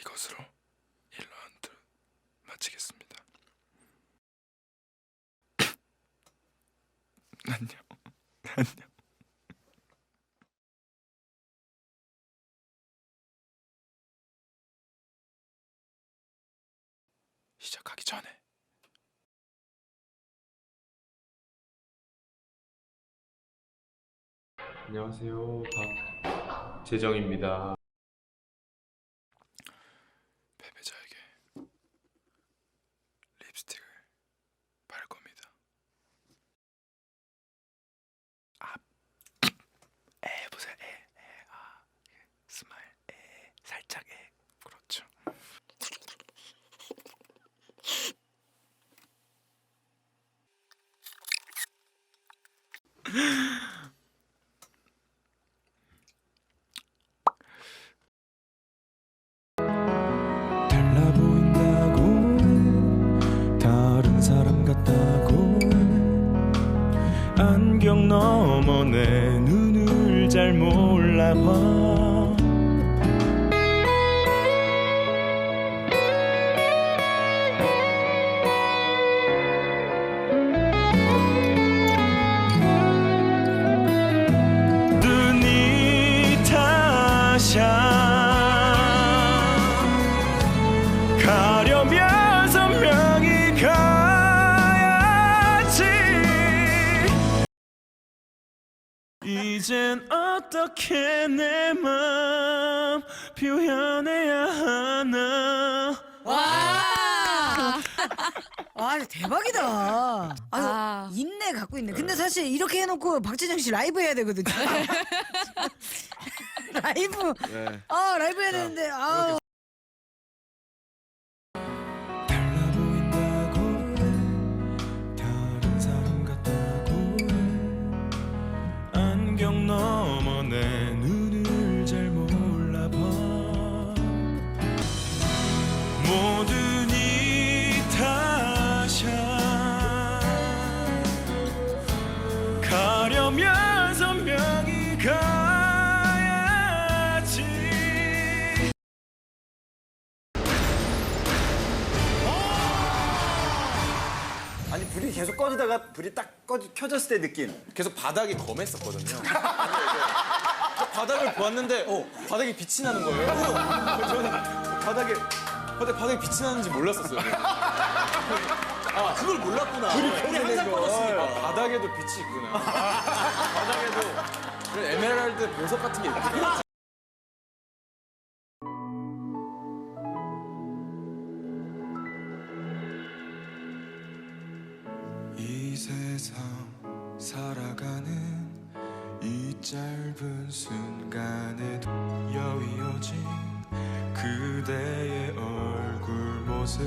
이것으로 1라운드 마치겠습니다. 안녕. 안녕. 시작하기 전에 안녕하세요. 박재정입니다. 안경 너머 내 눈을 잘 몰라봐 이젠 어떻게 내 맘 표현해야 하나 와! 와 대박이다. 아유 아. 인내 갖고 있네. 근데 사실 이렇게 해놓고 박재정 씨 라이브 해야 되거든요. 라이브. 아 라이브 해야 되는데 아. 가려면 선명히 가야지 아니 불이 계속 꺼지다가 불이 딱 꺼지 켜졌을 때 느낌. 계속 바닥이 검했었거든요. 바닥을 보았는데 어 바닥에 빛이 나는 거예요. 저는 바닥에 바닥 바닥에 빛이 나는지 몰랐었어요. 아 그걸 몰랐구나. 불이 항상 꺼졌으니까 아, 바닥에도 빛이 있구나. 바닥에도 그런 에메랄드 보석 같은 게 있구나. 이 세상 살아가는 이 짧은 순간에도 여위어진 그대의 얼굴 모습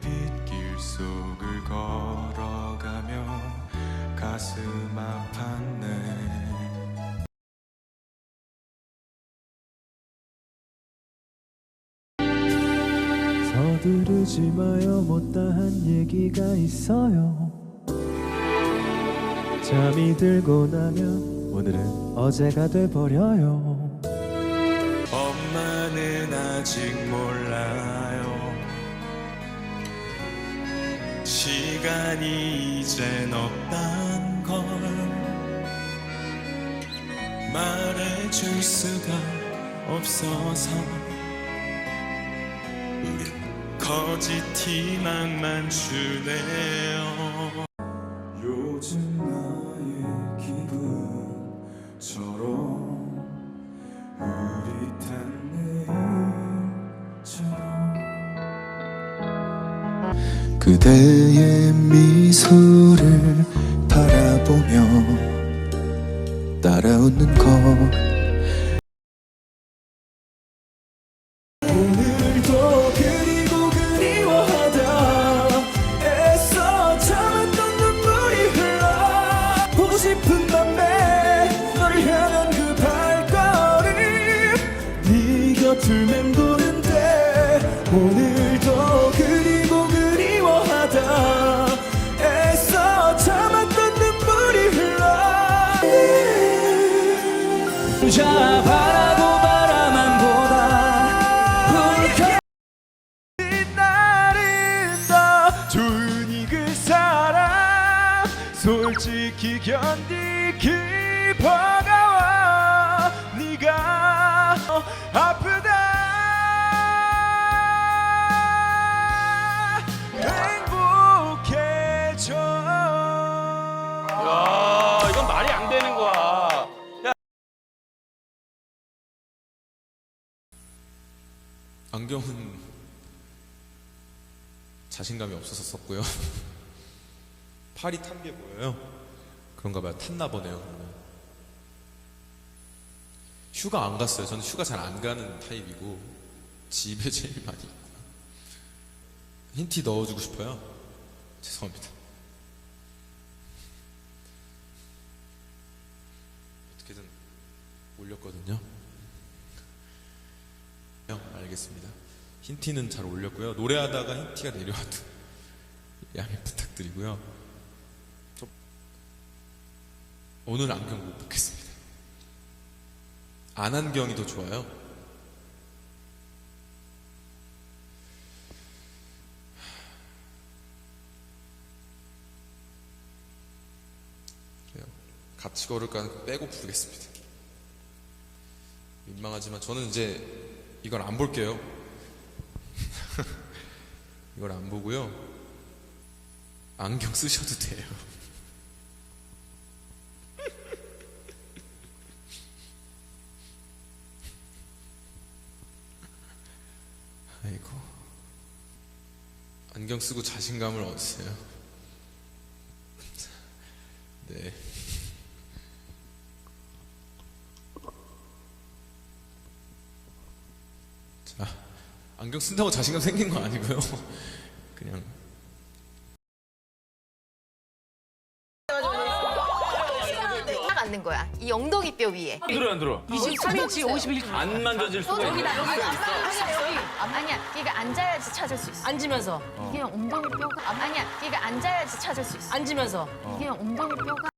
빗길 속을 걸어가며 가슴 아팠네. 서두르지 마요. 못다한 얘기가 있어요. 잠이 들고 나면 오늘은 어제가 돼버려요. 엄마는 아직 몰라 시간이 이젠 없단 걸 말해줄 수가 없어서 우린 거짓 희망만 주네요 그대의 미소를 바라보며 따라 웃는 것 솔직히 견디기 버거워 네가 아프다. 행복해져. 야 이건 말이 안 되는 거야. 야. 안경은 자신감이 없어서 썼고요. 팔이 탄 게 보여요. 그런가 봐요. 탔나 보네요. 그러면. 휴가 안 갔어요. 저는 휴가 잘 안 가는 타입이고 집에 제일 많이 있고요. 힌트 넣어주고 싶어요. 죄송합니다. 어떻게든 올렸거든요. 요 알겠습니다. 힌티는 잘 올렸고요. 노래하다가 힌티가 내려와도 양해 부탁드리고요. 저 오늘 안경 못 받겠습니다. 안 안경이 더 좋아요. 같이 걸을까 빼고 부르겠습니다. 민망하지만 저는 이제 이걸 안 볼게요. 이걸 안 보고요. 안경 쓰셔도 돼요. 아이고. 안경 쓰고 자신감을 얻으세요. 네. 자, 안경 쓴다고 자신감 생긴 거 아니고요. 그냥 딱 앉는 거야. 이 엉덩이 뼈 위에. 안 들어, 안 들어. 23인치 51. 안 만져질 수가 있어. 아니야, 그러니까 앉아야지 찾을 수 있어. 앉으면서 이게 엉덩이 뼈가 아니야, 그러니까 앉아야지 찾을 수 있어. 앉으면서 이게 엉덩이 뼈가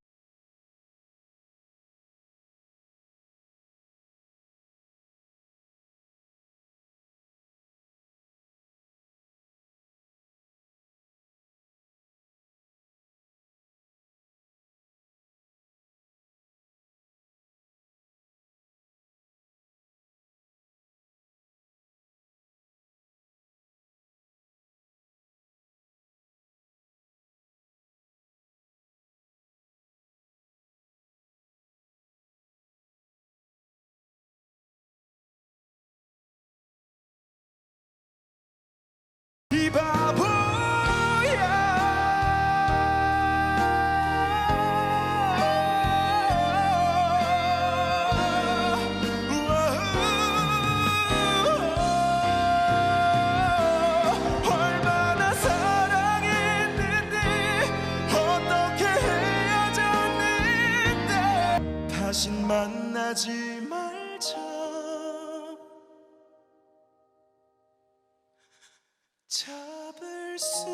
잡을 수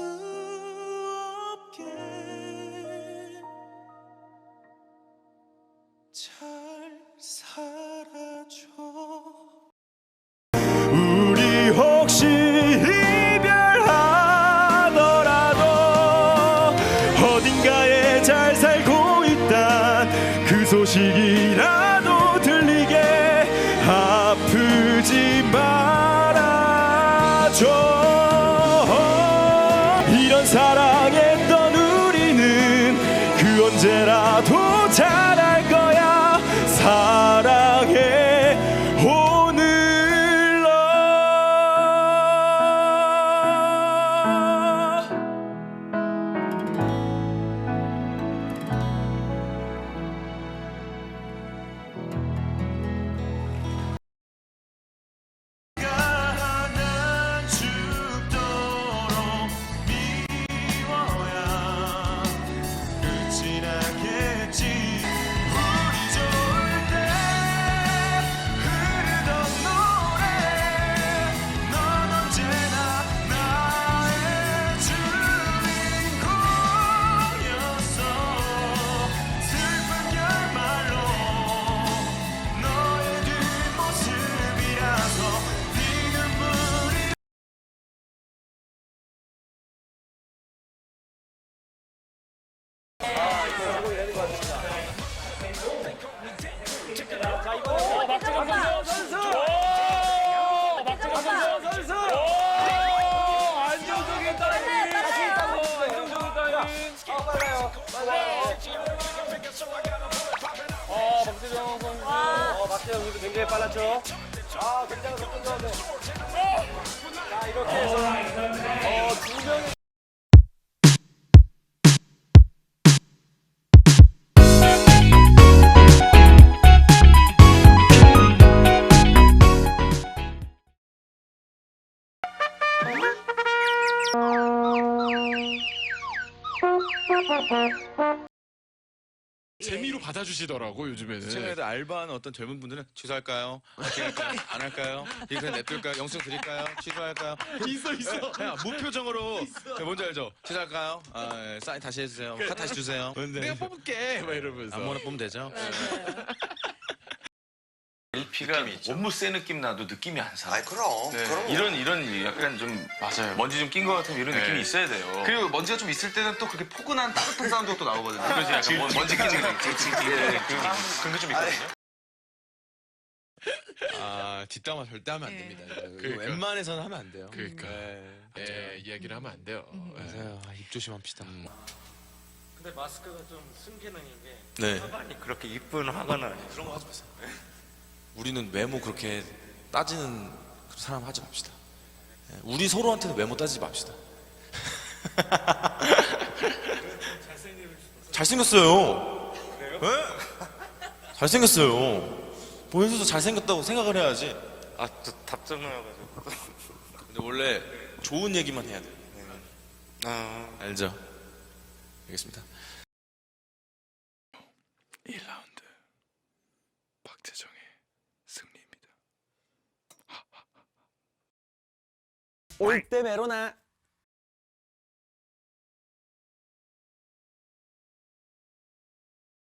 없게. 잘 살아줘. 우리 혹시 이별하더라도 어딘가에 잘 살고 있단 그 소식이라도 들리게 아프지 말 오케이 빨랐죠. 아 굉장히 속도 좋은데. 자 이렇게 해서 어 두 명의 재미로 받아주시더라고 요즘에는. 해도 알바하는 어떤 젊은 분들은 취소할까요? 할까요? 안 할까요? 이거 그냥 냅둘까요? 영수증 드릴까요? 취소할까요? 있어 있어. 그냥 무표정으로 네, 뭔지 알죠? 취소할까요? 아, 예, 사인 다시 해주세요. 카 다시 주세요. 내가 뽑을게 막 이러면서. 아무거나 뽑으면 되죠. LP가 너무 세 느낌 나도 느낌이 안 사. 아 그럼. 그럼. 이런 이런 약간 좀 맞아요. 먼지 좀 낀 것 같으면 이런 네. 느낌이 있어야 돼요. 그리고 먼지가 좀 있을 때는 또 그렇게 포근한 따뜻한 사운드가 또 나오거든요. 그래서 약간 먼- 먼지 끼는 거 있지. 예, 그런 그런 게 좀 있거든요. 아 뒷담화 절대 하면 안 됩니다. 이거. 이거 그러니까. 웬만해서는 하면 안 돼요. 그러니까. 네. 예, 이야기를 하면 안 돼요. 예. 맞아요. 아, 입 조심합시다. 근데 마스크가 좀 숨기능인 게 네. 아니 그렇게 이쁜 화가는 그런 거 하지 마세요. 우리는 외모 그렇게 따지는 그 사람 하지 맙시다. 예, 우리 서로한테는 외모 따지지 맙시다. 잘생겼어요. 네? 잘생겼어요. 보현수도 잘생겼다고 생각을 해야지. 아또 답정너여가지고 근데 원래 좋은 얘기만 해야 돼. 아 알죠? 알겠습니다. 1라운드 박재정의 승리입니다. 올때 메로나.